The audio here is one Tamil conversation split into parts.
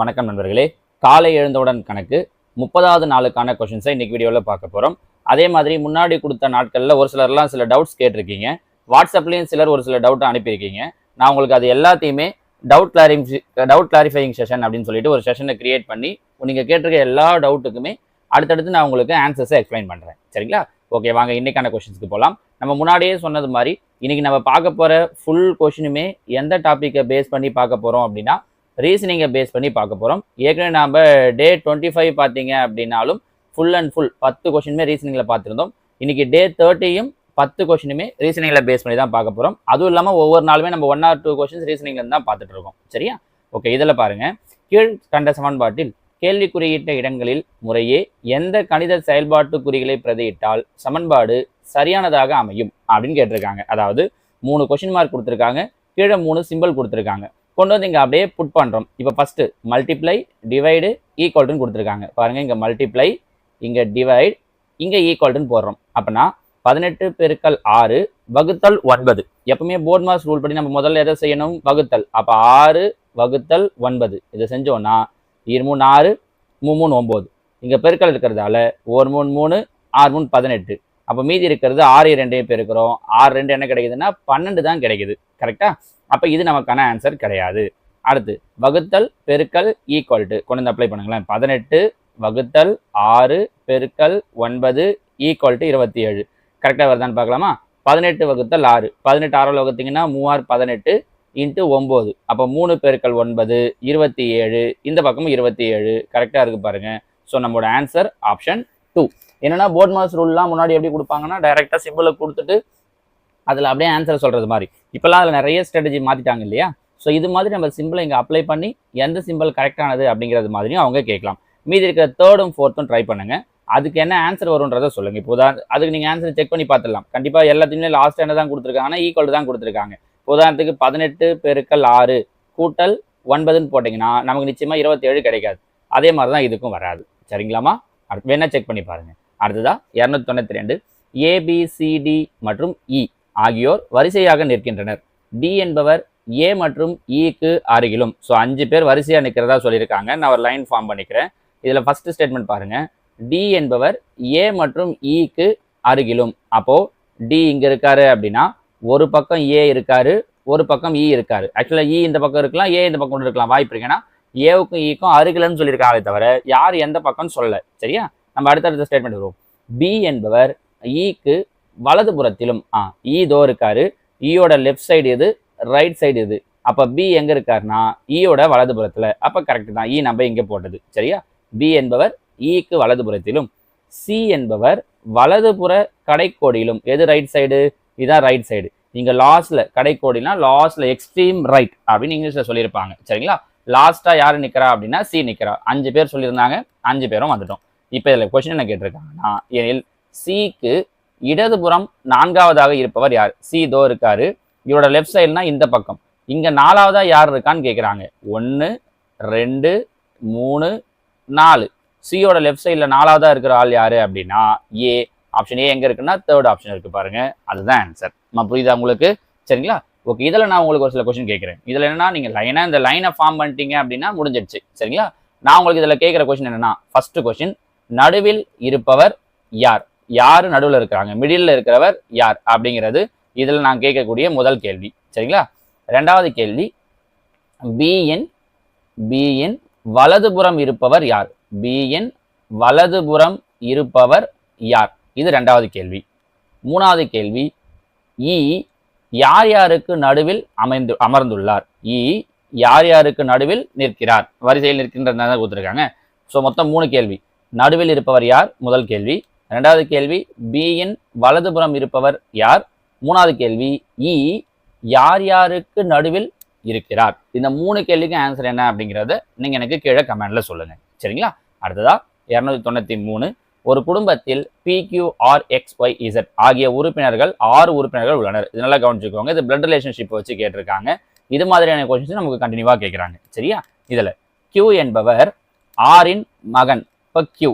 வணக்கம் நண்பர்களே. காலை எழுந்தவுடன் கணக்கு முப்பதாவது நாளுக்கான கொஷின்ஸை இன்றைக்கி வீடியோவில் பார்க்க போகிறோம் அதே மாதிரி முன்னாடி கொடுத்த நாட்களில் ஒரு சிலர்லாம் சில டவுட்ஸ் கேட்டிருக்கீங்க. வாட்ஸ்அப்லேயும் சிலர் ஒரு சில டவுட்டை அனுப்பியிருக்கீங்க. நான் உங்களுக்கு அது எல்லாத்தையுமே doubt clarify doubt clarifying session அப்படின்னு சொல்லிட்டு ஒரு செஷனை கிரியேட் பண்ணி நீங்கள் கேட்டிருக்க எல்லா டவுட்டுக்குமே அடுத்தடுத்து நான் உங்களுக்கு ஆன்சர்ஸை எக்ஸ்பிளைன் பண்ணுறேன் சரிங்களா? ஓகே வாங்க இன்றைக்கான கொஷின்ஸ்க்கு போகலாம் நம்ம முன்னாடியே சொன்னது மாதிரி இன்றைக்கி நம்ம பார்க்க போகிற ஃபுல் கொஷினுமே எந்த டாப்பிக்கை பேஸ் பண்ணி பார்க்க போகிறோம் அப்படின்னா ரீசனிங்கை பேஸ் பண்ணி பார்க்க போகிறோம் ஏற்கனவே நாம் டே டுவெண்ட்டி ஃபைவ் பார்த்தீங்க அப்படின்னாலும் ஃபுல் அண்ட் ஃபுல் பத்து கொஷினுமே ரீசனிங்கில் பார்த்துருந்தோம். இன்றைக்கி டே தேர்ட்டியும் பத்து கொஷினுமே ரீசனிங்கில் பேஸ் பண்ணி தான் பார்க்க போகிறோம் அதுவும் இல்லாமல் ஒவ்வொரு நாளுமே நம்ம ஒன் ஆர் டூ கொஷின்ஸ் ரீசனிங்கில் தான் பார்த்துட்டு இருக்கோம். சரியா? ஓகே இதில் பாருங்கள் கீழ் கண்ட சமன்பாட்டில் கேள்வி குறியிட்ட இடங்களில் முறையே எந்த கணித செயல்பாட்டு குறிகளை பிரதியிட்டால் சமன்பாடு சரியானதாக அமையும் அப்படின்னு கேட்டிருக்காங்க. அதாவது மூணு கொஷின் மார்க் கொடுத்துருக்காங்க. கீழே மூணு சிம்பிள் கொடுத்துருக்காங்க. கொண்டு வந்து இங்கே அப்படியே புட் பண்ணுறோம் இப்போ ஃபஸ்ட்டு மல்டிப்ளை டிவைடு ஈக்குவல்டுன்னு கொடுத்துருக்காங்க. பாருங்கள் இங்கே மல்டிப்ளை இங்கே டிவைட் இங்கே ஈக்குவல்டுன்னு போடுறோம். அப்படின்னா பதினெட்டு பெருக்கல் ஆறு வகுத்தல் ஒன்பது. எப்பவுமே போர்ட் மாஸ் ரூல் படி நம்ம முதல்ல எதை செய்யணும்? வகுத்தல். அப்போ ஆறு வகுத்தல் ஒன்பது. இதை செஞ்சோன்னா இரு மூணு ஆறு மூணு மூணு ஒம்பது. இங்கே பெருக்கல் இருக்கிறதால ஒரு மூணு மூணு ஆறு மூணு பதினெட்டு. அப்போ மீதி இருக்கிறது ஆறு ரெண்டையும் பெருக்கிறோம் ஆறு ரெண்டு என்ன கிடைக்குதுன்னா பன்னெண்டு தான் கிடைக்குது. கரெக்டாக அப்போ இது நமக்கான ஆன்சர் கிடையாது. அடுத்து வகுத்தல் பெருக்கல் ஈக்குவல் டு கொண்டு வந்து அப்ளை பண்ணுங்களேன். பதினெட்டு வகுத்தல் ஆறு பெருக்கல் ஒன்பது ஈக்குவல் டு இருபத்தி ஏழு கரெக்டாக வருதான்னு பார்க்கலாமா? பதினெட்டு வகுத்தல் ஆறு. பதினெட்டு ஆறால் வகுத்தீங்கன்னா மூவாறு பதினெட்டு இன்ட்டு ஒம்பது. அப்போ மூணு பெருக்கள் ஒன்பது இருபத்தி ஏழு இந்த பக்கமும் இருபத்தி ஏழு கரெக்டாக இருக்குது பாருங்கள் ஸோ நம்மளோட ஆன்சர் ஆப்ஷன் டூ என்னன்னா போர்ட் மாஸ் ரூல்லாம் முன்னாடி எப்படி கொடுப்பாங்கன்னா டைரெக்டாக சிம்பிளை கொடுத்துட்டு அதில் அப்படியே ஆன்சர் சொல்கிறது மாதிரி. இப்போல்லாம் அதில் நிறைய ஸ்ட்ராட்டஜி மாற்றிட்டாங்க இல்லையா? ஸோ இது மாதிரி நம்ம சிம்பிளை இங்கே அப்ளை பண்ணி எந்த சிம்பிள் கரெக்டானது அப்படிங்கிறது மாதிரியும் அவங்க கேட்கலாம். மீதி இருக்கிற தேர்டும் ஃபோர்த்தும் ட்ரை பண்ணுங்க. அதுக்கு என்ன ஆன்சர் வரும்ன்றதை சொல்லுங்கள் இப்போ உதாரண அதுக்கு நீங்கள் ஆன்சர் செக் பண்ணி பார்த்துடலாம் கண்டிப்பாக எல்லாத்தையுமே லாஸ்ட் என்ன தான் கொடுத்துருக்காங்கன்னா ஈக்குவல் தான் கொடுத்துருக்காங்க. உதாரணத்துக்கு பதினெட்டு பெருக்கல் ஆறு கூட்டல் ஒன்பதுன்னு போட்டிங்கன்னா நமக்கு நிச்சயமாக இருபத்தேழு கிடைக்காது. அதே மாதிரி தான் இதுக்கும் வராது. சரிங்களாமா அடுத்து வேணால் செக் பண்ணி பாருங்கள் அடுத்ததா இரநூத்தி தொண்ணூற்றி ரெண்டு ஏபிசிடி மற்றும் இ ஆகியோர் வரிசையாக நிற்கின்றனர். டி என்பவர் ஏ மற்றும் e இக்கு அருகிலும். ஸோ அஞ்சு பேர் வரிசையாக நிற்கிறதா சொல்லியிருக்காங்க. நான் ஒரு லைன் ஃபார்ம் பண்ணிக்கிறேன். இதில் ஃபஸ்ட்டு ஸ்டேட்மெண்ட் பாருங்கள் டி என்பவர் ஏ மற்றும் e இக்கு அருகிலும். அப்போது டி இங்கே இருக்காரு அப்படின்னா ஒரு பக்கம் ஏ இருக்காரு ஒரு பக்கம் இ இருக்காரு. ஆக்சுவலாக இ இந்த பக்கம் இருக்கலாம் ஏ இந்த பக்கம் இருக்கலாம். வாய்ப்பு இருக்குன்னா ஏவுக்கும் ஈக்கும் அருகிலன்னு சொல்லியிருக்காங்க தவிர யார் எந்த பக்கம்னு சொல்லலை. சரியா? நம்ம அடுத்தடுத்த ஸ்டேட்மெண்ட் வருவோம். பி என்பவர் e ஈக்கு வலதுபுறத்திலும் ஆ e ஈ தோ இருக்காரு. ஈயோட லெஃப்ட் சைடு எது? ரைட் சைடு எது? அப்போ பி எங்க இருக்காருன்னா e ஈயோட வலதுபுறத்தில் அப்போ கரெக்ட் தான். ஈ நம்ம இங்கே போட்டது. சரியா? பி என்பவர் ஈக்கு வலதுபுறத்திலும் சி என்பவர் வலதுபுற கடைக்கோடியிலும். எது ரைட் சைடு இதுதான் ரைட் சைடு நீங்கள் லாஸ்ட்ல கடைக்கோடினா லாஸ்ட்ல எக்ஸ்ட்ரீம் ரைட் அப்படின்னு இங்கிலீஷில் சொல்லியிருப்பாங்க. சரிங்களா? லாஸ்ட்டாக யார் நிற்கிறா அப்படின்னா சி நிற்கிறா அஞ்சு பேர் சொல்லியிருந்தாங்க. அஞ்சு பேரும் வந்துட்டோம். இப்போ இதில் கொஸ்டின் என்ன கேட்டிருக்காங்கன்னா எனில் சிக்கு இடதுபுறம் நான்காவதாக இருப்பவர் யார்? சி இதோ இருக்காரு. இவரோட லெஃப்ட் சைடுனா இந்த பக்கம். இங்கே நாலாவதாக யார் இருக்கான்னு கேட்குறாங்க ஒன்று ரெண்டு மூணு நாலு. சியோட லெஃப்ட் சைடில் நாலாவதாக இருக்கிற ஆள் யார் அப்படின்னா ஏ ஆப்ஷன் ஏ எங்கே இருக்குன்னா தேர்ட் ஆப்ஷன் இருக்குது பாருங்கள் அதுதான் ஆன்சர் நம்ம புரியுதா உங்களுக்கு? சரிங்களா? ஓகே இதில் நான் உங்களுக்கு ஒரு சில கொஸ்டின் கேட்குறேன் இதில் என்னன்னா நீங்கள் லைனாக இந்த லைனை ஃபார்ம் பண்ணிட்டீங்க அப்படின்னா முடிஞ்சிடுச்சு சரிங்களா? நான் உங்களுக்கு இதில் கேட்குற கொஸ்டின் என்னன்னா ஃபர்ஸ்ட் கொஸ்டின் நடுவில் இருப்பவர் யார்? யார் நடுவில் இருக்கிறாங்க? மிடில் இருக்கிறவர் யார்? அப்படிங்கிறது இதில் நான் கேட்கக்கூடிய முதல் கேள்வி. சரிங்களா? ரெண்டாவது கேள்வி பிஎன் பிஎன் வலதுபுறம் இருப்பவர் யார்? பிஎன் வலதுபுறம் இருப்பவர் யார்? இது ரெண்டாவது கேள்வி. மூணாவது கேள்வி இ யார் யாருக்கு நடுவில் அமைந்து அமர்ந்துள்ளார்? இ யார் யாருக்கு நடுவில் நிற்கிறார்? வரிசையில் நிற்கின்றன கொடுத்துருக்காங்க. ஸோ மொத்தம் மூணு கேள்வி. நடுவில் இருப்பவர் யார்? முதல் கேள்வி. ரெண்டாவது கேள்வி பியின் வலதுபுறம் இருப்பவர் யார்? மூணாவது கேள்வி இ யார் யாருக்கு நடுவில் இருக்கிறார்? இந்த மூணு கேள்விக்கும் ஆன்சர் என்ன அப்படிங்கிறத நீங்க எனக்கு கீழே கமெண்ட்ல சொல்லுங்க. சரிங்களா? அடுத்ததா இரநூத்தி தொண்ணூத்தி மூணு. ஒரு குடும்பத்தில் P Q R X Y Z ஆகிய உறுப்பினர்கள் ஆறு உறுப்பினர்கள் உள்ளனர். இதனால கவனிச்சுக்கோங்க. இது பிளட் ரிலேஷன்ஷிப் வச்சு கேட்டிருக்காங்க. இது மாதிரியான கொஸ்டின்ஸ் நமக்கு கண்டினியூவாக கேட்குறாங்க. சரியா? இதில் கியூ என்பவர் ஆரின் மகன். இப்போ கியூ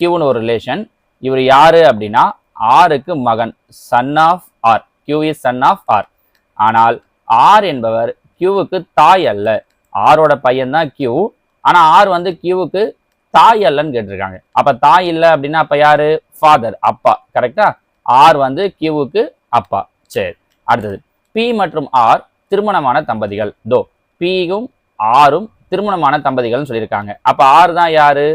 கியூன்னு ஒரு ரிலேஷன் இவர் யாரு அப்படின்னா ஆருக்கு மகன். Son of R Q is son of R ஆனால் ஆர் என்பவர் கியூவுக்கு தாய் அல்ல. ஆரோட பையன் தான் கியூ ஆனால் ஆர் வந்து கியூவுக்கு தாய் அல்லன்னு கேட்டிருக்காங்க. அப்போ தாய் இல்லை அப்படின்னா அப்போ யாரு? ஃபாதர் அப்பா. கரெக்டா ஆர் வந்து கியூவுக்கு அப்பா. சரி அடுத்தது. பி மற்றும் ஆர் திருமணமான தம்பதிகள். தோ பியும் ஆரும் திருமணமான தம்பதிகள்னு சொல்லியிருக்காங்க. அப்போ ஆர் தான் யாரு?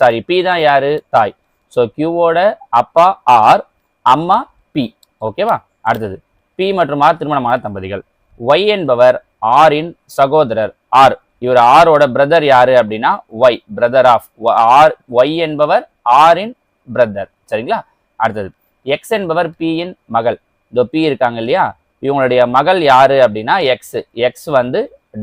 சாரி பி தான் யாரு? தாய். ஸோ கியூவோட அப்பா ஆர் அம்மா பி ஓகேவா அடுத்தது. பி மற்றும் ஆர் திருமணமான தம்பதிகள். ஒய் என்பவர் ஆரின் சகோதரர். ஆர் இவர் ஆரோட பிரதர் யாரு அப்படின்னா Y brother of R Y என்பவர் ஆரின் பிரதர் சரிங்களா? அடுத்தது. எக்ஸ் என்பவர் பியின் மகள். இதோ பி இருக்காங்க இல்லையா? இவங்களுடைய மகள் யாரு அப்படின்னா எக்ஸ் எக்ஸ் வந்து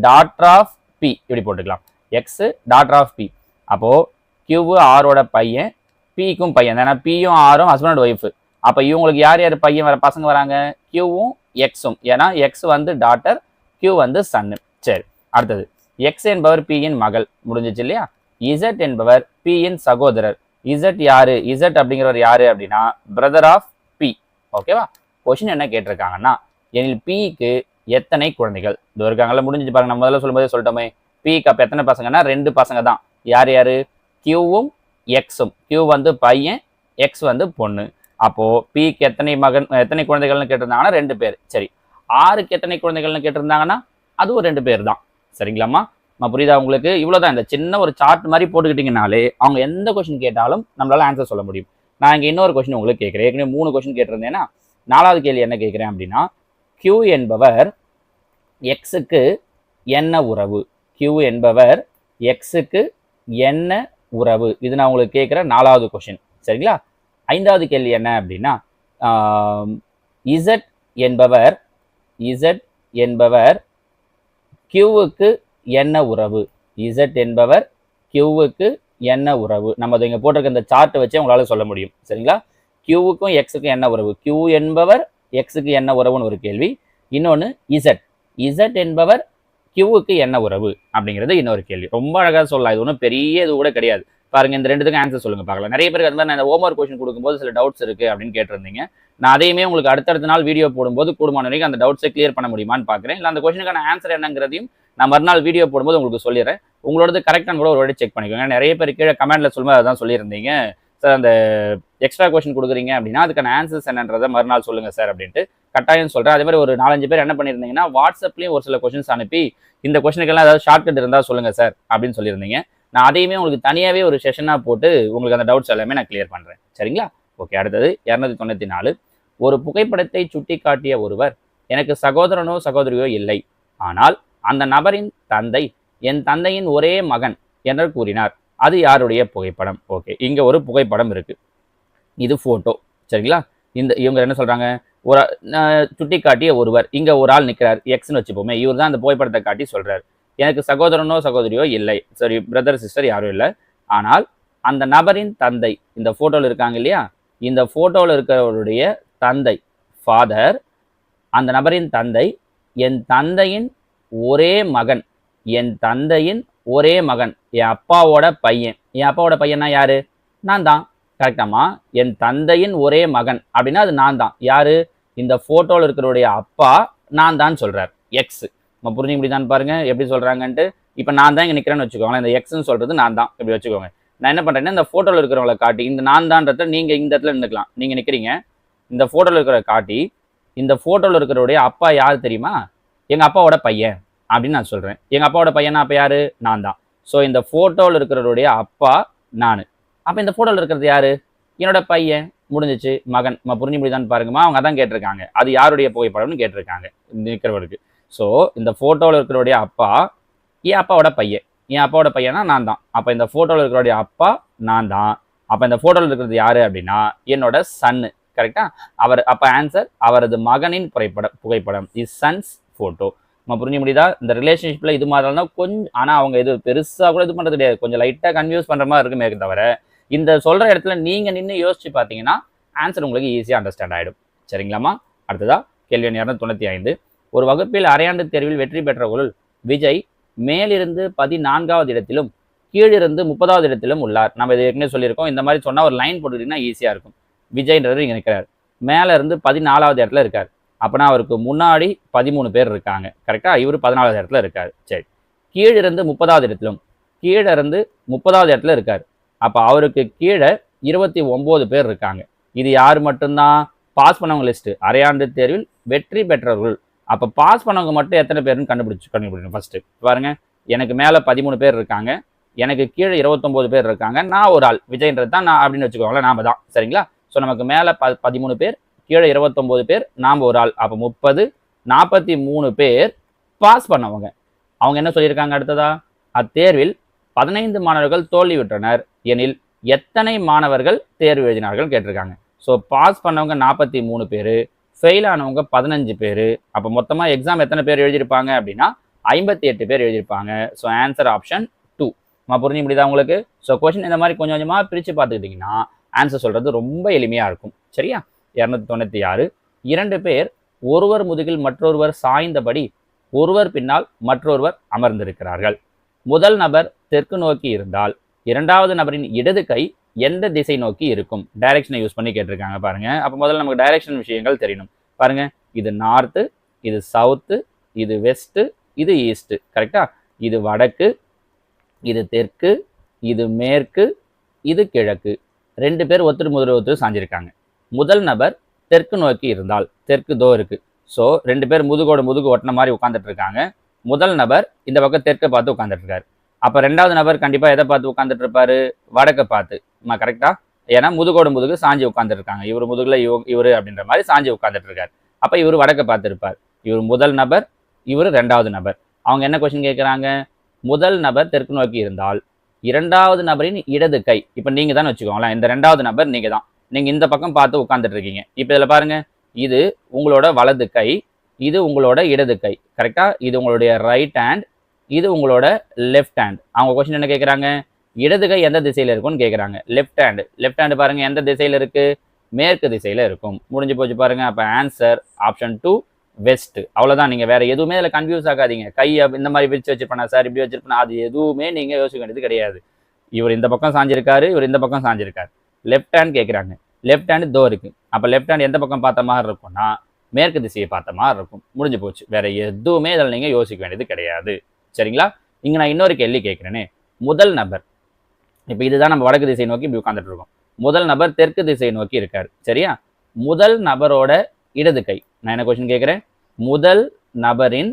டாக்டர் ஆஃப் பி இப்படி போட்டுக்கலாம். எக்ஸ் டாக்டர் ஆஃப் பி அப்போது கியூவு ஆரோட பையன் பிக்கும் பையன். ஏன்னா பியும் ஆரும் ஹஸ்பண்ட் ஒய்ஃபு அப்போ இவங்களுக்கு யார் யார் பையன் வர பசங்க வராங்க? கியூவும் எக்ஸும் ஏன்னா எக்ஸ் வந்து டாட்டர் கியூ வந்து சன்னு சரி அடுத்தது. எக்ஸ் என்பவர் பியின் மகள். முடிஞ்சிச்சு இல்லையா? இசட் என்பவர் பியின் சகோதரர். இசட் யாரு? இசட் அப்படிங்கிறவர் யாரு அப்படின்னா பிரதர் ஆஃப் பி ஓகேவா கொஷின் என்ன கேட்டிருக்காங்கன்னா எனில் பிக்கு எத்தனை குழந்தைகள்? இது இருக்காங்கல்ல முடிஞ்சிச்சு பாருங்க. நம்ம முதல்ல சொல்லும்போதே சொல்லிட்டோமே. பிக்கு அப்போ எத்தனை பசங்கன்னா ரெண்டு பசங்க தான். யார் யாரு? கியூவும் எக்ஸும் கியூ வந்து பையன் எக்ஸ் வந்து பொண்ணு. அப்போது பிக்கு எத்தனை மகன் எத்தனை குழந்தைகள்னு கேட்டிருந்தாங்கன்னா ரெண்டு பேர். சரி. ஆறுக்கு எத்தனை குழந்தைகள்னு கேட்டிருந்தாங்கன்னா அதுவும் ரெண்டு பேர் தான். சரிங்களாம்மா? நம்ம புரியுதா உங்களுக்கு? இவ்வளோதான் இந்த சின்ன ஒரு சார்ட் மாதிரி போட்டுக்கிட்டிங்கனாலே அவங்க எந்த கொஷின் கேட்டாலும் நம்மளால் ஆன்சர் சொல்ல முடியும். நான் இங்கே இன்னொரு கொஸ்டின் உங்களுக்கு கேட்குறேன். ஏற்கனவே மூணு கொஸ்டின் கேட்டிருந்தேன்னா நாலாவது கேள்வி என்ன கேட்குறேன் அப்படின்னா கியூ என்பவர் எக்ஸுக்கு என்ன உறவு? கியூ என்பவர் எக்ஸுக்கு என்ன உறவு. இது நான் உங்களுக்கு கேட்குற நாலாவது கொஷின் சரிங்களா? ஐந்தாவது கேள்வி என்ன அப்படின்னா இசட் என்பவர் இசட் என்பவர் கியூவுக்கு என்ன உறவு? இசட் என்பவர் கியூவுக்கு என்ன உறவு? நம்ம அதை இங்கே போட்டிருக்க இந்த சார்ட்டை வச்சே உங்களால் சொல்ல முடியும். சரிங்களா? கியூவுக்கும் எக்ஸுக்கும் என்ன உறவு? கியூ என்பவர் எக்ஸுக்கு என்ன உறவுன்னு ஒரு கேள்வி. இன்னொன்று இசட் இசட் என்பவர் கியூவுக்கு என்ன உறவு அப்படிங்கிறது இன்னொரு கேள்வி. ரொம்ப அழகாக சொல்லலாம். இது ஒன்றும் பெரிய இது கூட கிடையாது. பாருங்க இந்த ரெண்டுத்துக்கும் ஆன்சர் சொல்லுங்க பார்க்கலாம். நிறைய பேருக்கு அது மாதிரி நான் இந்த ஹோம்ஒர்க் கொஸ்டின் கொடுக்கும்போது சில டவுட்ஸ் இருக்கு அப்படின்னு கேட்டிருந்தீங்க. நான் அதையுமே உங்களுக்கு அடுத்தடுத்த நாள் வீடியோ போடும்போது கூடுமான வரைக்கும் அந்த டவுட்ஸை கிளியர் பண்ண முடியுமான்னு பார்க்குறேன். இல்லை அந்த கொஸ்டினுக்கான ஆன்சர் என்னங்கிறதையும் நான் மறுநாள் வீடியோ போடும்போது உங்களுக்கு சொல்லிடுறேன். உங்களோடது கரெக்டான கூட ஒரு வாட்டி செக் பண்ணிக்கோங்க. நிறைய பேர் கீழே கமெண்ட்ல சொல்லும்போது அதான் சொல்லியிருந்தீங்க. சார் அந்த எக்ஸ்ட்ரா கொஷின் கொடுக்குறீங்க அப்படின்னா அதுக்கான ஆன்சர்ஸ் என்னன்றதை மறுநாள் சொல்லுங்கள் சார் அப்படின்ட்டு கட்டாயம் சொல்கிறேன் அதே மாதிரி ஒரு நாலஞ்சு பேர் என்ன பண்ணியிருந்தீங்கன்னா வாட்ஸ்அப்லேயும் ஒரு சில கொஷின்ஸ் அனுப்பி இந்த கொஷனுக்கெல்லாம் ஏதாவது ஷார்ட்கட் இருந்தால் சொல்லுங்கள் சார் அப்படின்னு சொல்லியிருந்தீங்க. நான் அதையுமே உங்களுக்கு தனியாகவே ஒரு செஷனாக போட்டு உங்களுக்கு அந்த டவுட்ஸ் எல்லாமே நான் கிளியர் பண்ணுறேன் சரிங்களா? ஓகே அடுத்தது இரநூத்தி தொண்ணூற்றி நாலு. ஒரு புகைப்படத்தை சுட்டி காட்டிய ஒருவர் எனக்கு சகோதரனோ சகோதரியோ இல்லை. ஆனால் அந்த நபரின் தந்தை என் தந்தையின் ஒரே மகன் என்று கூறினார். அது யாருடைய புகைப்படம்? ஓகே இங்கே ஒரு புகைப்படம் இருக்குது இது ஃபோட்டோ சரிங்களா? இந்த இவங்க என்ன சொல்கிறாங்க ஒரு சுட்டி காட்டிய ஒருவர் இங்கே ஒரு ஆள் நிற்கிறார் எக்ஸ்னு வச்சுப்போமே இவர் தான் அந்த புகைப்படத்தை காட்டி சொல்கிறார் எனக்கு சகோதரனோ சகோதரியோ இல்லை. சரி பிரதர் சிஸ்டர் யாரும் இல்லை. ஆனால் அந்த நபரின் தந்தை இந்த ஃபோட்டோவில் இருக்காங்க இல்லையா? இந்த ஃபோட்டோவில் இருக்கிறவருடைய தந்தை ஃபாதர் அந்த நபரின் தந்தை என் தந்தையின் ஒரே மகன் என் தந்தையின் ஒரே மகன் என் அப்பாவோட பையன். என் அப்பாவோட பையனா யாரு? நான் தான். கரெக்டாமா என் தந்தையின் ஒரே மகன் அப்படின்னா அது நான் தான். யாரு? இந்த போட்டோல இருக்கிறவருடைய அப்பா நான் தான் சொல்றார். எக்ஸ் நம்ம புரிஞ்சு இப்படி தான் பாருங்க. எப்படி சொல்றாங்கன்ட்டு இப்போ நான் தான் இங்கே நிற்கிறேன்னு வச்சுக்கோங்களேன். இந்த எக்ஸ்ன்னு சொல்றது நான் தான். இப்படி வச்சுக்கோங்க. நான் என்ன பண்ணுறேன்னா இந்த போட்டோல இருக்கிறவங்கள காட்டி இந்த நான் தான்றத நீங்க இந்த இடத்துல நின்றுக்கலாம் நீங்க நிற்கிறீங்க இந்த போட்டோல இருக்கிற காட்டி இந்த போட்டோல இருக்கிறவருடைய அப்பா யார் தெரியுமா? எங்க அப்பாவோட பையன். அப்படின்னு நான் சொல்கிறேன் எங்கள் அப்பாவோட பையனா அப்போ யாரு? நான் தான் ஸோ இந்த ஃபோட்டோவில் இருக்கிறவருடைய அப்பா நான். அப்போ இந்த ஃபோட்டோவில் இருக்கிறது யாரு? என்னோட பையன். முடிஞ்சிச்சு. மகன். நம்ம புரிஞ்சு முடியுதான்னு பாருங்கம்மா. அவங்க தான் கேட்டிருக்காங்க. அது யாருடைய புகைப்படம்னு கேட்டிருக்காங்க. நிற்கிறவருக்கு. ஸோ இந்த ஃபோட்டோவில் இருக்கிறவருடைய அப்பா என் அப்பாவோட பையன். என் அப்பாவோட பையனா நான் தான் அப்போ இந்த ஃபோட்டோவில் இருக்கிறவருடைய அப்பா நான் தான் அப்போ இந்த ஃபோட்டோவில் இருக்கிறது யாரு அப்படின்னா என்னோட சன்னு கரெக்டா அவர் அப்போ ஆன்சர் அவரது மகனின் புகைப்படம் புகைப்படம். இஸ் சன்ஸ் ஃபோட்டோ நம்ம புரிஞ்சு முடியுதா? இந்த ரிலேஷன்ஷிப்பில் இது மாதிரி இருந்தால் கொஞ்சம் ஆனால் அவங்க இது பெருசாக கூட இது பண்ணுறது கிடையாது. கொஞ்சம் லைட்டாக கன்ஃபியூஸ் பண்ணுற மாதிரி இருக்குமே தவிர இந்த சொல்கிற இடத்துல நீங்கள் நின்று யோசிச்சு பார்த்தீங்கன்னா ஆன்சர் உங்களுக்கு ஈஸியாக அண்டர்ஸ்டாண்ட் ஆகிடும் சரிங்களாம்மா? அடுத்ததா கேள்வி நேரம் தொண்ணூற்றி ஐந்து. ஒரு வகுப்பில் அரையாண்டு தேர்வில் வெற்றி பெற்றவர்களுள் விஜய் மேலிருந்து பதினான்காவது இடத்திலும் கீழிருந்து முப்பதாவது இடத்திலும் உள்ளார். நம்ம இது ஏற்கனவே சொல்லியிருக்கோம். இந்த மாதிரி சொன்னால் ஒரு லைன் போட்டுக்கிட்டிங்கன்னா ஈஸியாக இருக்கும். விஜய்ன்றது இங்கே நிற்கிறார் மேலே இருந்து பதினாலாவது இடத்துல இருக்கார். அப்போனா அவருக்கு முன்னாடி பதிமூணு பேர் இருக்காங்க. கரெக்டாக இவர் பதினாலாவது இடத்துல இருக்கார். சரி. கீழிருந்து முப்பதாவது இடத்திலும் கீழே இருந்து முப்பதாவது இடத்துல இருக்கார். அப்போ அவருக்கு கீழே இருபத்தி ஒம்பது பேர் இருக்காங்க. இது யார் மட்டும்தான்? பாஸ் பண்ணவங்க லிஸ்ட்டு அரையாண்டு தேர்வில் வெற்றி பெற்றவர்கள். அப்போ பாஸ் பண்ணவங்க மட்டும் எத்தனை பேர்னு கண்டுபிடிச்சு கண்டுபிடிக்கணும் ஃபஸ்ட்டு பாருங்கள் எனக்கு மேலே பதிமூணு பேர் இருக்காங்க. எனக்கு கீழே இருபத்தொம்போது பேர் இருக்காங்க. நான் ஒரு ஆள். விஜய்ன்றது தான் நான் அப்படின்னு வச்சுக்கோங்களேன் நாம தான். சரிங்களா? ஸோ நமக்கு மேலே ப பதிமூணு பேர் கீழே இருபத்தொம்போது பேர் நாம் ஒரு ஆள். அப்போ முப்பது நாற்பத்தி மூணு பேர் பாஸ் பண்ணவங்க. அவங்க என்ன சொல்லியிருக்காங்க அடுத்ததா? அத்தேர்வில் பதினைந்து மாணவர்கள் தோல்வியுற்றனர் எனில் எத்தனை மாணவர்கள் தேர்வு எழுதினார்கள் கேட்டிருக்காங்க. ஸோ பாஸ் பண்ணவங்க நாற்பத்தி மூணு பேர் ஃபெயில் ஆனவங்க பதினஞ்சு பேர். அப்போ மொத்தமாக எக்ஸாம் எத்தனை பேர் எழுதியிருப்பாங்க அப்படின்னா ஐம்பத்தி எட்டு பேர் எழுதியிருப்பாங்க. ஸோ ஆன்சர் ஆப்ஷன் டூ நம்ம புரிஞ்சு முடியுதா உங்களுக்கு? ஸோ கொஷின் இந்த மாதிரி கொஞ்சம் கொஞ்சமாக பிரித்து பார்த்துக்கிட்டிங்கன்னா ஆன்சர் சொல்கிறது ரொம்ப எளிமையாக இருக்கும். சரியா? இரநூத்தி தொண்ணூற்றி ஆறு. இரண்டு பேர் ஒருவர் முதுகில் மற்றொருவர் சாய்ந்தபடி ஒருவர் பின்னால் மற்றொருவர் அமர்ந்திருக்கிறார்கள். முதல் நபர் தெற்கு நோக்கி இருந்தால் இரண்டாவது நபரின் இடது கை எந்த திசை நோக்கி இருக்கும்? டைரக்ஷனை யூஸ் பண்ணி கேட்டிருக்காங்க பாருங்க. அப்போ முதல்ல நமக்கு டைரக்ஷன் விஷயங்கள் தெரியணும். பாருங்க இது நார்த்து இது சவுத்து இது வெஸ்ட்டு இது ஈஸ்ட்டு கரெக்டா இது வடக்கு இது தெற்கு இது மேற்கு இது கிழக்கு. ரெண்டு பேர் ஒருத்தர் முதல் ஒருத்தர் சாஞ்சிருக்காங்க. முதல் நபர் தெற்கு நோக்கி இருந்தால் தெற்கு தோ இருக்கு. ஸோ ரெண்டு பேர் முதுகோடு முதுகு ஒட்டின மாதிரி உட்காந்துட்டு இருக்காங்க. முதல் நபர் இந்த பக்கம் தெற்கை பார்த்து உட்காந்துட்டு இருக்காரு. அப்போ ரெண்டாவது நபர் கண்டிப்பாக எதை பார்த்து உட்காந்துட்டு இருப்பாரு? வடக்கை பார்த்து. கரெக்டாக ஏன்னா முதுகோடு முதுகு சாஞ்சி உட்காந்துருக்காங்க இவர் முதுகில் இவ இவர் அப்படின்ற மாதிரி சாஞ்சி உட்காந்துட்டு இருக்காரு. அப்போ இவர் வடக்கை பார்த்துருப்பார் இவர் முதல் நபர் இவர் ரெண்டாவது நபர். அவங்க என்ன கொஸ்டின் கேட்குறாங்க முதல் நபர் தெற்கு நோக்கி இருந்தால் இரண்டாவது நபரின் இடது கை இப்போ நீங்கள் தான் வச்சுக்கோங்களேன் இந்த ரெண்டாவது நபர் நீங்கள் தான் நீங்கள் இந்த பக்கம் பார்த்து உட்காந்துட்டு இருக்கீங்க இப்போ இதில் பாருங்கள் இது உங்களோட வலது கை இது உங்களோட இடது கை. கரெக்டாக இது உங்களுடைய ரைட் ஹேண்ட் இது உங்களோட லெஃப்ட் ஹேண்ட் அவங்க கொஸ்டின் என்ன கேட்குறாங்க இடது கை எந்த திசையில் இருக்கும்னு கேட்குறாங்க லெஃப்ட் ஹேண்டு லெஃப்ட் ஹேண்ட் பாருங்கள் எந்த திசையில் இருக்குது மேற்கு திசையில் இருக்கும். முடிஞ்சு போச்சு பாருங்கள் அப்போ ஆன்சர் ஆப்ஷன் டூ வெஸ்ட்டு அவ்வளோதான் நீங்கள் வேறு எதுவுமே அதில் கன்ஃபியூஸ் ஆகாதீங்க. கை இந்த மாதிரி விரிச்சு வச்சிருப்பேனா சார் இப்படி வச்சிருப்பேனா அது எதுவுமே நீங்கள் யோசிக்க வேண்டியது கிடையாது. இவர் இந்த பக்கம் சாஞ்சிருக்காரு இவர் இந்த பக்கம் சாஞ்சிருக்காரு. லெஃப்ட் ஹேண்ட் கேட்குறாங்க லெஃப்ட் ஹேண்ட் தோ இருக்கு. அப்போ லெஃப்ட் ஹேண்ட் எந்த பக்கம் பார்த்த மாதிரி இருக்கும்னா மேற்கு திசையை பார்த்த மாதிரி இருக்கும். முடிஞ்சு போச்சு. வேற எதுவுமே இதில் நீங்கள் யோசிக்க வேண்டியது கிடையாது. சரிங்களா? இங்கே நான் இன்னொரு கேள்வி கேட்குறேனே. முதல் நபர் இப்போ இதுதான் நம்ம வடக்கு திசை நோக்கி இப்படி உட்காந்துட்டு இருக்கோம். முதல் நபர் தெற்கு திசை நோக்கி இருக்கார். சரியா? முதல் நபரோட இடது கை. நான் என்ன கொஸ்டின் கேட்குறேன்? முதல் நபரின்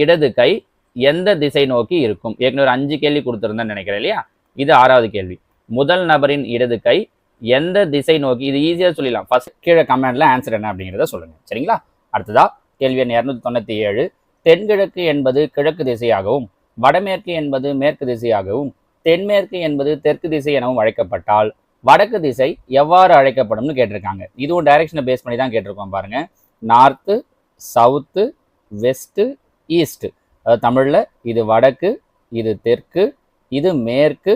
இடது கை எந்த திசை நோக்கி இருக்கும்? ஏற்கனவே ஒரு அஞ்சு கேள்வி கொடுத்துருந்தேன்னு நினைக்கிறேன் இல்லையா? இது ஆறாவது கேள்வி. முதல் நபரின் இடது கை எந்த திசை நோக்கி இது ஈஸியாக சொல்லிடலாம். ஃபர்ஸ்ட் கீழே கமெண்ட்ல ஆன்சர் என்ன அப்படிங்கிறத சொல்லுங்கள் சரிங்களா? அடுத்ததா கேள்வி எண் இரநூத்தி தொண்ணூற்றி ஏழு. தென்கிழக்கு என்பது கிழக்கு திசையாகவும் வடமேற்கு என்பது மேற்கு திசையாகவும் தென்மேற்கு என்பது தெற்கு திசை எனவும் அழைக்கப்பட்டால் வடக்கு திசை எவ்வாறு அழைக்கப்படும்னு கேட்டிருக்காங்க. இதுவும் டைரக்ஷனை பேஸ் பண்ணி தான் கேட்டிருக்கோம் பாருங்க. நார்த்து சவுத்து வெஸ்ட்டு ஈஸ்ட்டு அதாவது தமிழில் இது வடக்கு இது தெற்கு இது மேற்கு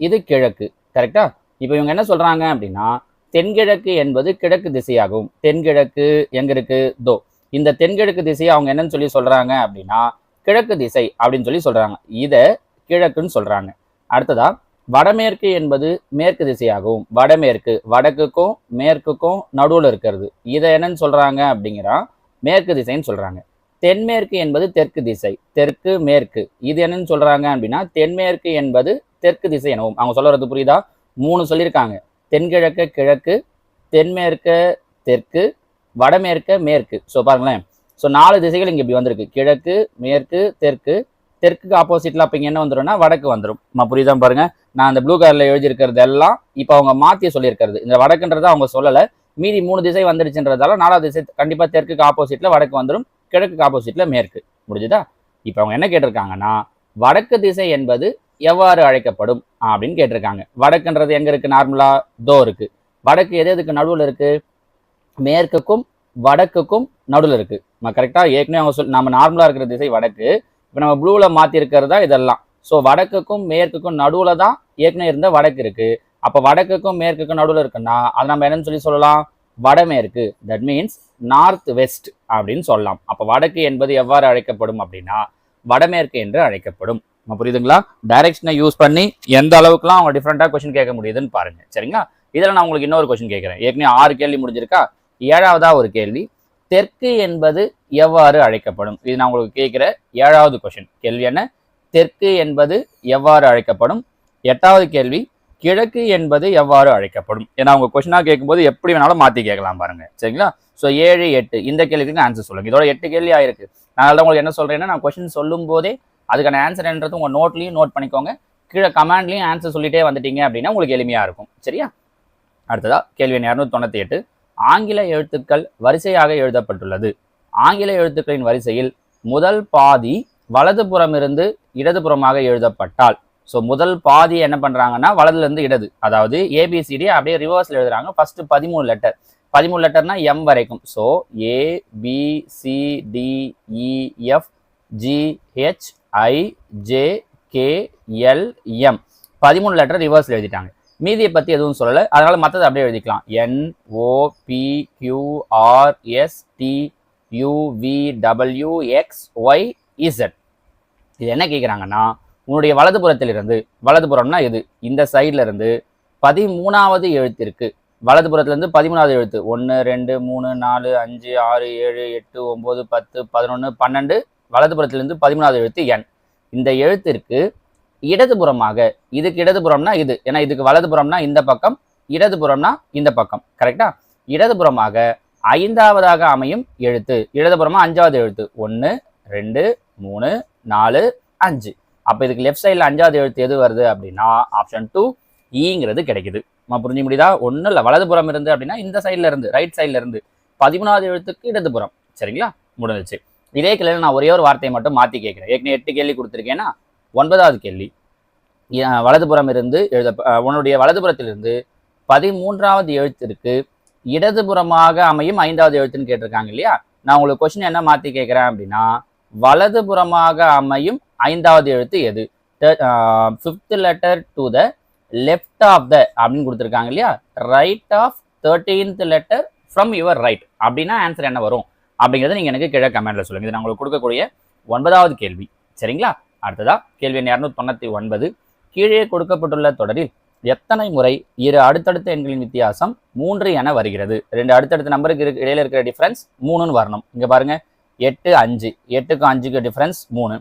இது கிழக்கு. கரெக்டாக இப்போ இவங்க என்ன சொல்கிறாங்க அப்படின்னா தென்கிழக்கு என்பது கிழக்கு திசையாகும். தென்கிழக்கு எங்கே இருக்குது தோ. இந்த தென்கிழக்கு திசையை அவங்க என்னன்னு சொல்லி சொல்கிறாங்க அப்படின்னா கிழக்கு திசை அப்படின்னு சொல்லி சொல்கிறாங்க இதை கிழக்குன்னு சொல்கிறாங்க அடுத்ததா வடமேற்கு என்பது மேற்கு திசையாகவும் வடமேற்கு வடக்குக்கும் மேற்குக்கும் நடுவில் இருக்கிறது. இதை என்னன்னு சொல்கிறாங்க அப்படிங்கிறா மேற்கு திசைன்னு சொல்கிறாங்க தென்மேற்கு என்பது தெற்கு திசை தெற்கு மேற்கு. இது என்னன்னு சொல்கிறாங்க அப்படின்னா தென்மேற்கு என்பது தெற்கு திசை எனவும். அவங்க சொல்கிறது புரியுதா? மூணு சொல்லியிருக்காங்க. தென்கிழக்க கிழக்கு தென்மேற்க தெற்கு வடமேற்க மேற்கு. ஸோ பாருங்களேன். ஸோ நாலு திசைகள் இங்கே இப்படி வந்திருக்கு. கிழக்கு மேற்கு தெற்கு. தெற்குக்கு ஆப்போசிட்டில் அப்போ இங்கே என்ன வந்துடும்னா வடக்கு வந்துடும் நம்ம புரியுதா? பாருங்கள் நான் அந்த ப்ளூ கலரில் எழுதியிருக்கிறது எல்லாம் இப்போ அவங்க மாற்றி சொல்லியிருக்கிறது. இந்த வடக்குன்றதை அவங்க சொல்லலை. மீதி மூணு திசை வந்துருச்சுன்றதால நாலாவது திசை கண்டிப்பாக தெற்குக்கு ஆப்போசிட்டில் வடக்கு வந்துடும் கிழக்குக்கு ஆப்போசிட்டில் மேற்கு. முடிஞ்சுதா இப்போ அவங்க என்ன கேட்டிருக்காங்கன்னா வடக்கு திசை என்பது எவ்வாறு அழைக்கப்படும் அப்படின்னு கேட்டிருக்காங்க. வடக்குன்றது எங்க இருக்கு? நார்மலா தோ இருக்கு. வடக்கு எது எதுக்கு நடுவில் இருக்கு? மேற்குக்கும் வடக்குக்கும் நடுவில் இருக்கு. கரெக்டாக ஏற்கனவே அவங்க சொல் நம்ம நார்மலாக இருக்கிற திசை வடக்கு. இப்போ நம்ம ப்ளூவில் மாற்றிருக்கிறதா இதெல்லாம். ஸோ வடக்குக்கும் மேற்குக்கும் நடுவில் தான் ஏற்கனவே இருந்த வடக்கு இருக்குது அப்போ வடக்குக்கும் மேற்குக்கும் நடுவில் இருக்குன்னா அதை நம்ம என்னன்னு சொல்லி சொல்லலாம்? வடமேற்கு தட் மீன்ஸ் நார்த் வெஸ்ட் அப்படின்னு சொல்லலாம். அப்போ வடக்கு என்பது எவ்வாறு அழைக்கப்படும் அப்படின்னா வடமேற்கு என்று அழைக்கப்படும். புரியுதுங்களா? டைரக்ஷனை யூஸ் பண்ணி எந்த அளவுக்குலாம் அவங்க டிஃப்ரெண்ட்டாக கொஸ்டின் கேட்க முடியுதுன்னு பாருங்க. சரிங்களா? இதில் நான் உங்களுக்கு இன்னொரு கொஸ்டின் கேட்குறேன். ஏற்கனவே ஆறு கேள்வி முடிஞ்சிருக்கா? ஏழாவதா ஒரு கேள்வி. தெற்கு என்பது எவ்வாறு அழைக்கப்படும்? இது நான் உங்களுக்கு கேட்குற ஏழாவது கொஷின் கேள்வி என்ன? தெற்கு என்பது எவ்வாறு அழைக்கப்படும்? எட்டாவது கேள்வி கிழக்கு என்பது எவ்வாறு அழைக்கப்படும்? ஏன்னா அவங்க கொஷினாக கேட்கும்போது எப்படி வேணாலும் மாற்றி கேட்கலாம் பாருங்க. சரிங்களா? ஸோ ஏழு எட்டு. இந்த கேள்விக்கு ஆன்சர் சொல்லுங்க இதோட எட்டு கேள்வி ஆயிருக்கு. நான் தான் உங்களுக்கு என்ன சொல்கிறேன்னா நான் கொஷின் சொல்லும் போதே அதுக்கான ஆன்சர்ன்றது உங்கள் நோட்லையும் நோட் பண்ணிக்கோங்க. கீழே கமெண்ட்லையும் ஆன்சர் சொல்லிட்டே வந்துட்டீங்க அப்படின்னா உங்களுக்கு எளிமையாக இருக்கும். சரியா? அடுத்ததா கேள்வி எண் இரநூத்தி தொண்ணூத்தி எட்டு ஆங்கில எழுத்துக்கள் வரிசையாக எழுதப்பட்டுள்ளது. ஆங்கில எழுத்துக்களின் வரிசையில் முதல் பாதி வலதுபுறமிருந்து இடதுபுறமாக எழுதப்பட்டால். ஸோ முதல் பாதி என்ன பண்ணுறாங்கன்னா வலதுலேருந்து இடது. அதாவது ஏபிசிடி அப்படியே ரிவர்ஸில் எழுதுறாங்க. ஃபஸ்ட்டு பதிமூணு லெட்டர் பதிமூணு லெட்டர்னா எம் வரைக்கும். So A B I J K L M பதிமூணு லெட்டர் ரிவர்ஸ் எழுதிட்டாங்க. மீதியை பற்றி எதுவும் சொல்லலை. அதனால் மற்றது அப்படியே எழுதிக்கலாம். N O P Q R S T U V W X Y Z இது என்ன கேட்குறாங்கன்னா உன்னுடைய வலதுபுறத்திலிருந்து வலதுபுறம்னா இது இந்த சைடில் இருந்து பதிமூணாவது எழுத்திற்கு. வலதுபுறத்துலேருந்து பதிமூணாவது எழுத்து. ஒன்று ரெண்டு மூணு நாலு அஞ்சு ஆறு ஏழு எட்டு ஒம்பது பத்து பதினொன்று பன்னெண்டு வலதுபுறத்திலிருந்து பதிமூணாவது எழுத்து என் இந்த எழுத்திற்கு இடதுபுறமாக இதுக்கு இடதுபுறம்னா இது. ஏன்னா இதுக்கு வலதுபுறம்னா இந்த பக்கம் இடதுபுறம்னா இந்த பக்கம். கரெக்டா இடதுபுறமாக ஐந்தாவதாக அமையும் எழுத்து. இடதுபுறமா அஞ்சாவது எழுத்து. ஒன்று ரெண்டு மூணு நாலு அஞ்சு. அப்போ இதுக்கு லெஃப்ட் சைடில் அஞ்சாவது எழுத்து எது வருது அப்படின்னா ஆப்ஷன் டூ ஈங்கிறது கிடைக்குது. நம்ம புரிஞ்சு முடியுதா? ஒன்றும் இல்லை வலதுபுறம் இருந்து அப்படின்னா இந்த சைடில் இருந்து ரைட் சைடில் இருந்து பதிமூணாவது எழுத்துக்கு இடதுபுறம் சரிங்களா? முடிஞ்சிச்சு. இதே கேள்வியில் நான் ஒரே ஒரு வார்த்தையை மட்டும் மாற்றி கேட்குறேன். ஏற்கனவே எட்டு கேள்வி கொடுத்துருக்கேன்னா ஒன்பதாவது கேள்வி. வலதுபுறம் இருந்து எழுத உன்னுடைய வலதுபுறத்திலிருந்து பதிமூன்றாவது எழுத்திற்கு இடதுபுறமாக அமையும் ஐந்தாவது எழுத்துன்னு கேட்டிருக்காங்க இல்லையா? நான் உங்களுக்கு கொஸ்டின் என்ன மாற்றி கேட்குறேன் அப்படின்னா வலதுபுறமாக அமையும் ஐந்தாவது எழுத்து எது? Fifth letter to the left of the அப்படின்னு கொடுத்துருக்காங்க இல்லையா? Right of thirteenth letter from your right அப்படின்னா ஆன்சர் என்ன வரும்? அப்படிங்கிறத நீங்கள் எனக்கு கீழே கமெண்ட்ல சொல்லுங்கள் இது நான் உங்களுக்கு கொடுக்கக்கூடிய ஒன்பதாவது கேள்வி. சரிங்களா? அடுத்ததா கேள்வி எண் இரநூத்தி தொண்ணூற்றி ஒன்பது. கீழே கொடுக்கப்பட்டுள்ள தொடரில் எத்தனை முறை இரு அடுத்தடுத்த எண்களின் வித்தியாசம் மூன்று என வருகிறது? ரெண்டு அடுத்தடுத்த நம்பருக்கு இருக்கு இடையில இருக்கிற டிஃப்ரென்ஸ் மூணுன்னு வரணும். இங்கே பாருங்க. எட்டு அஞ்சு. எட்டுக்கும் அஞ்சுக்கு டிஃப்ரென்ஸ் மூணு.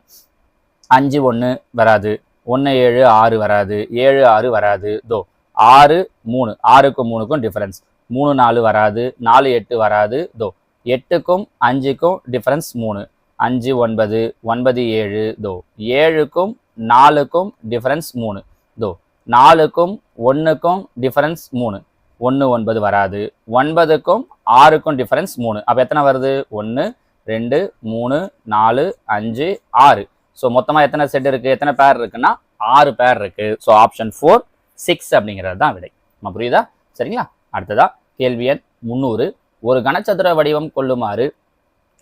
அஞ்சு ஒன்று வராது. ஒன்று ஏழு ஆறு வராது. ஏழு ஆறு வராது. தோ ஆறு மூணு. ஆறுக்கும் மூணுக்கும் டிஃப்ரென்ஸ் மூணு நாலு வராது. நாலு எட்டு வராது. தோ எட்டுக்கும் அஞ்சுக்கும் டிஃப்ரென்ஸ் மூணு. அஞ்சு ஒன்பது ஒன்பது ஏழு தோ. ஏழுக்கும் நாலுக்கும் டிஃப்ரென்ஸ் மூணு. தோ. நாலுக்கும் ஒன்றுக்கும் டிஃப்ரென்ஸ் மூணு. ஒன்று ஒன்பது வராது. ஒன்பதுக்கும் ஆறுக்கும் டிஃப்ரென்ஸ் மூணு. அப்போ எத்தனை வருது? ஒன்று ரெண்டு மூணு நாலு அஞ்சு ஆறு. ஸோ மொத்தமாக எத்தனை செட் இருக்குது எத்தனை பேர் இருக்குன்னா ஆறு பேர் இருக்குது ஸோ ஆப்ஷன் ஃபோர் சிக்ஸ் அப்படிங்கிறது தான் விடை. நம்ம புரியுதா? சரிங்களா? அடுத்ததா கேள்வி எண் முந்நூறு. ஒரு கனச்சதுர வடிவம் கொள்ளுமாறு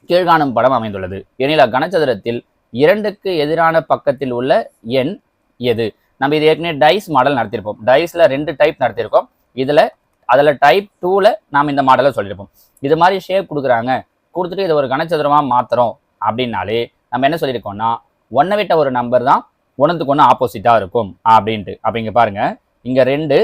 கீழ்காணும் படம் அமைந்துள்ளது. எனில் அக்கனச்சதுரத்தில் இரண்டுக்கு எதிரான பக்கத்தில் உள்ள எண் எது? நம்ம இது ஏற்கனவே டைஸ் மாடல் நடத்தியிருப்போம் டைஸில் ரெண்டு டைப் நடத்தியிருக்கோம் இதில் அதில் டைப் டூவில் நாம் இந்த மாடலை சொல்லியிருப்போம் இது மாதிரி ஷேப் கொடுக்குறாங்க. கொடுத்துட்டு இதை ஒரு கனச்சதுரமாக மாற்றுறோம் அப்படின்னாலே நம்ம என்ன சொல்லியிருக்கோம்னா ஒன்றை விட்ட ஒரு நம்பர் தான் ஒன்றுத்துக்கு ஒன்று ஆப்போசிட்டாக இருக்கும் அப்படின்ட்டு. அப்போ இங்கே பாருங்கள் இங்கே ரெண்டு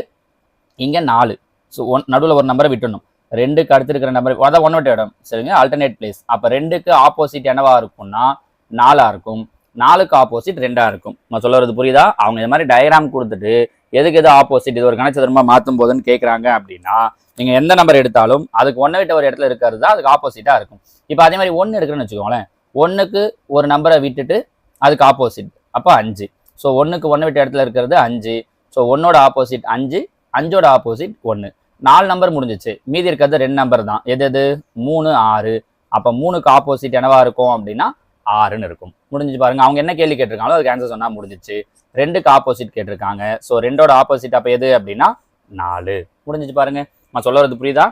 இங்கே நாலு. ஸோ ஒன் நடுவில் ஒரு நம்பரை விட்டுணும் ரெண்டுக்கு அடுத்திருக்கிற நம்பர் அதான் ஒன் விட்ட இடம். சரிங்க? ஆல்டர்னேட் பிளேஸ் அப்போ ரெண்டுக்கு ஆப்போசிட் என்னவா இருக்கும்னா நாலாக இருக்கும். நாலுக்கு ஆப்போசிட் ரெண்டாக இருக்கும். நான் சொல்ல வரது புரியுதா? அவங்க இது மாதிரி டயக்ராம் கொடுத்துட்டு எதுக்கு எது ஆப்போசிட் இது ஒரு கணச்சதுரமாக மாற்றும் போதுன்னு கேட்குறாங்க அப்படின்னா நீங்கள் எந்த நம்பர் எடுத்தாலும் அதுக்கு ஒன்றை விட்ட ஒரு இடத்துல இருக்கிறது தான் அதுக்கு ஆப்போசிட்டாக இருக்கும். இப்போ அதே மாதிரி ஒன்று எடுக்கிறேன்னு வச்சுக்கோங்களேன். ஒன்றுக்கு ஒரு நம்பரை விட்டுட்டு அதுக்கு ஆப்போசிட் அப்போ அஞ்சு. ஸோ ஒன்றுக்கு ஒன்று விட்ட இடத்துல இருக்கிறது அஞ்சு. ஸோ ஒன்னோட ஆப்போசிட் அஞ்சு அஞ்சோட ஆப்போசிட் ஒன்று நாலு நம்பர் முடிஞ்சிச்சு. மீதி இருக்கிறது ரெண்டு நம்பர் தான். எது எது? மூணு ஆறு. அப்போ மூணுக்கு ஆப்போசிட் என்னவா இருக்கும் அப்படின்னா ஆறுன்னு இருக்கும். முடிஞ்சு பாருங்க. அவங்க என்ன கேள்வி கேட்டிருக்காங்களோ அதுக்கு ஆன்சர் சொன்னால் முடிஞ்சிச்சு. ரெண்டுக்கு ஆப்போசிட் கேட்டிருக்காங்க. ஸோ ரெண்டோட ஆப்போசிட் அப்போ எது அப்படின்னா நாலு. முடிஞ்சிச்சு பாருங்க. நான் சொல்ல வரது புரியுதா?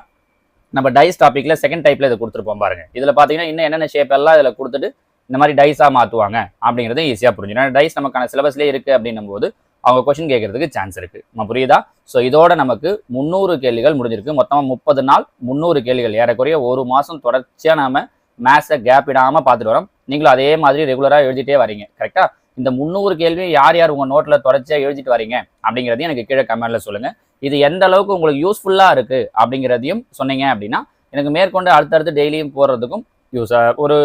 நம்ம டைஸ் டாப்பிக்கில் செகண்ட் டைப்பில் இதை கொடுத்துருப்போம் பாருங்க. இதில் பார்த்தீங்கன்னா இன்னும் என்னென்ன ஷேப் எல்லாம் இதில் கொடுத்துட்டு இந்த மாதிரி டைஸாக மாற்றுவாங்க அப்படிங்கிறது ஈஸியாக புரிஞ்சு ஏன்னா டைஸ் நமக்கான சிலபஸ்லேயே இருக்கு அப்படின்னும் போது அவங்க கொஸ்டின் கேட்கறதுக்கு சான்ஸ் இருக்கு. நம்ம புரியுதா? ஸோ இதோட நமக்கு முந்நூறு கேள்விகள் முடிஞ்சிருக்கு. மொத்தமாக முப்பது நாள் முந்நூறு கேள்விகள். ஏறக்குறைய ஒரு மாதம் தொடர்ச்சியாக நாம மேத்ஸை கேப் இடாமல் பார்த்துட்டு வரோம். நீங்களும் அதே மாதிரி ரெகுலராக எழுதிட்டே வரீங்க. கரெக்டாக இந்த முந்நூறு கேள்வியும் யார் யார் உங்கள் நோட்டில் தொடர்ச்சியாக எழுதிட்டு வரீங்க? அப்படிங்கிறதையும் எனக்கு கீழே கமெண்ட்டில் சொல்லுங்கள் இது எந்த அளவுக்கு உங்களுக்கு யூஸ்ஃபுல்லாக இருக்குது அப்படிங்கிறதையும் சொன்னீங்க அப்படின்னா எனக்கு மேற்கொண்டு அடுத்தடுத்து டெய்லியும் போடுறதுக்கும் யூஸ் ஒரு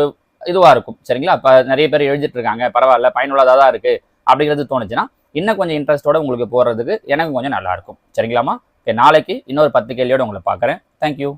இதுவாக இருக்கும். சரிங்களா? இப்போ நிறைய பேர் எழுதிட்டு இருக்காங்க. பரவாயில்ல பயனுள்ளதாக தான் இருக்குது அப்படிங்கிறது தோணுச்சுன்னா இன்னும் கொஞ்சம் இன்ட்ரெஸ்ட்டோட உங்களுக்கு போகிறதுக்கு எனக்கு கொஞ்சம் நல்லாயிருக்கும் சரிங்களாம்மா? சரிங்களாமா ஓகே நாளைக்கு இன்னொரு பத்து கேள்வியோடு உங்களை பார்க்குறேன். தேங்க்யூ